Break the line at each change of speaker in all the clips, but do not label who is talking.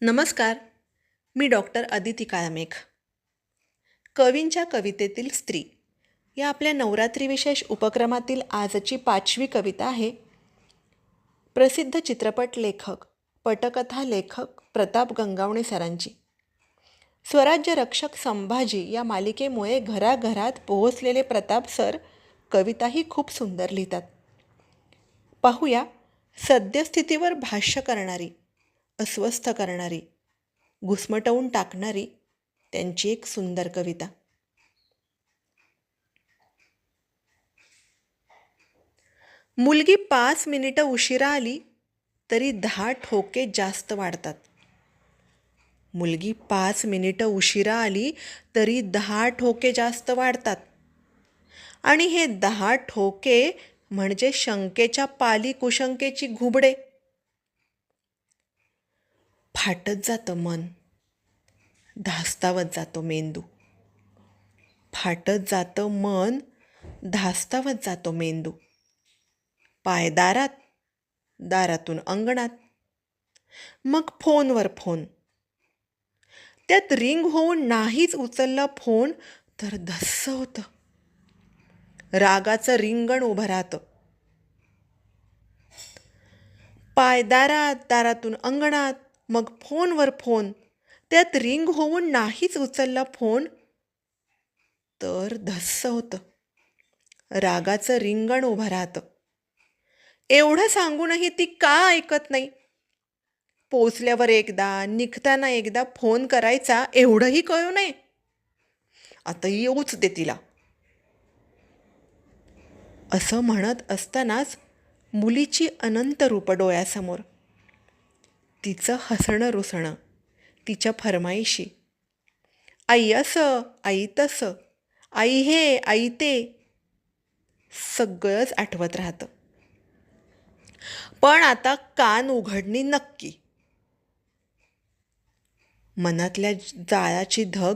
नमस्कार. मी डॉक्टर अदिती काळमेघ. कवींच्या कवितेतील स्त्री या आपल्या नवरात्री विशेष उपक्रमातील आजची पाचवी कविता आहे. प्रसिद्ध चित्रपट लेखक पटकथा लेखक प्रताप गंगावणे सरांची. स्वराज्य रक्षक संभाजी या मालिकेमुळे घराघरात पोहोचलेले प्रताप सर कविताही खूप सुंदर लिहितात. पाहूया सद्यस्थितीवर भाष्य करणारी अस्वस्थ करणारी घुसमटवून टाकणारी त्यांची एक सुंदर कविता. मुलगी पाच मिनिटं उशिरा आली तरी दहा ठोके जास्त वाढतात. मुलगी पाच मिनिटं उशिरा आली तरी दहा ठोके जास्त वाढतात. आणि हे दहा ठोके म्हणजे शंकेच्या पाली कुशंकेची घुबडे. फाटत जातं मन. धास्तावत जातो मेंदू. फाटत जातं मन धास्तावत जातो मेंदू. पाय दारात दारातून अंगणात. मग फोनवर फोन. त्यात रिंग होऊन नाहीच उचलला फोन तर धस्स होतं. रागाचं रिंगण उभं राहतं. पाय दारात दारातून अंगणात. मग फोनवर फोन. त्यात रिंग होऊन नाहीच उचलला फोन. तर धस्स होतं. रागाचं रिंगण उभं राहतं. एवढं सांगूनही ती का ऐकत नाही? पोचल्यावर एकदा निघताना एकदा फोन करायचा एवढंही कळू नये. आता येऊच दे तिला. असं म्हणत असतानाच मुलीची अनंत रूप डोळ्यासमोर. तिचं हसणं रुसणं तिच्या फरमाईशी. आई असं आई तसं आई हे आई ते सगळंच आठवत राहतं. पण आता कान उघडणी नक्की. मनातल्या जाळाची धग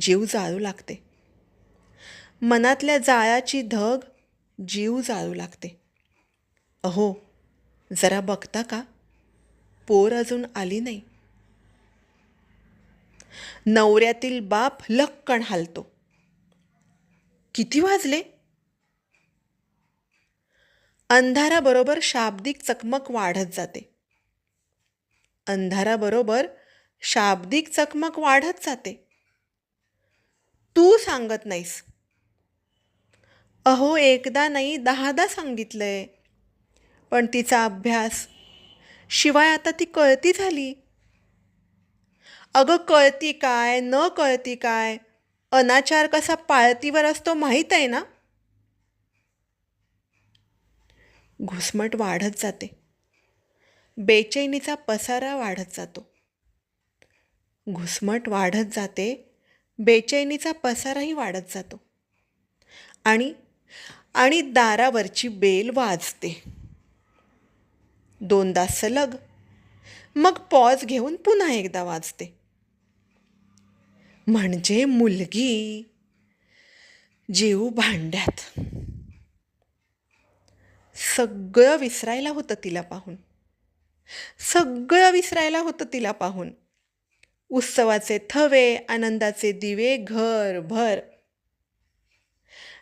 जीव जाळू लागते. मनातल्या जाळाची धग जीव जाळू लागते. अहो जरा बघता का? पोर अजून आली नाही. नवऱ्यातील बाप लक्कण हालतो. किती वाजले? अंधाराबरोबर शाब्दिक चकमक वाढत जाते. अंधाराबरोबर शाब्दिक चकमक वाढत जाते. तू सांगत नाहीस. अहो एकदा नाही दहादा सांगितलंय. पण तिचा अभ्यास शिवाय आता ती कळती झाली. अगं कळती काय न कळती काय? अनाचार कसा पाळतीवर असतो माहीत आहे ना? घुसमट वाढत जाते. बेचैनीचा पसारा वाढत जातो. घुसमट वाढत जाते बेचैनीचा पसाराही वाढत जातो. आणि आणि दारावरची बेल वाजते. दोनदा सलग मग पॉज घेऊन पुन्हा एकदा वाजते. म्हणजे मुलगी जीव भांड्यात. सगळं विसरायला होतं तिला पाहून. सगळं विसरायला होतं तिला पाहून. उत्सवाचे थवे आनंदाचे दिवे घरभर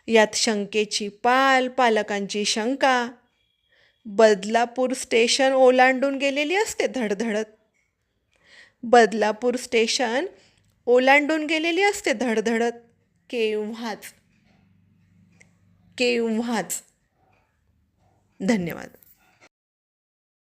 यात शंकेची पाल पालकांची शंका बदलापूर स्टेशन ओलांडून गेलेली असते धडधडत. बदलापूर स्टेशन ओलांडून गेलेली असते धडधडत. केव्हाच. केव्हाच. धन्यवाद.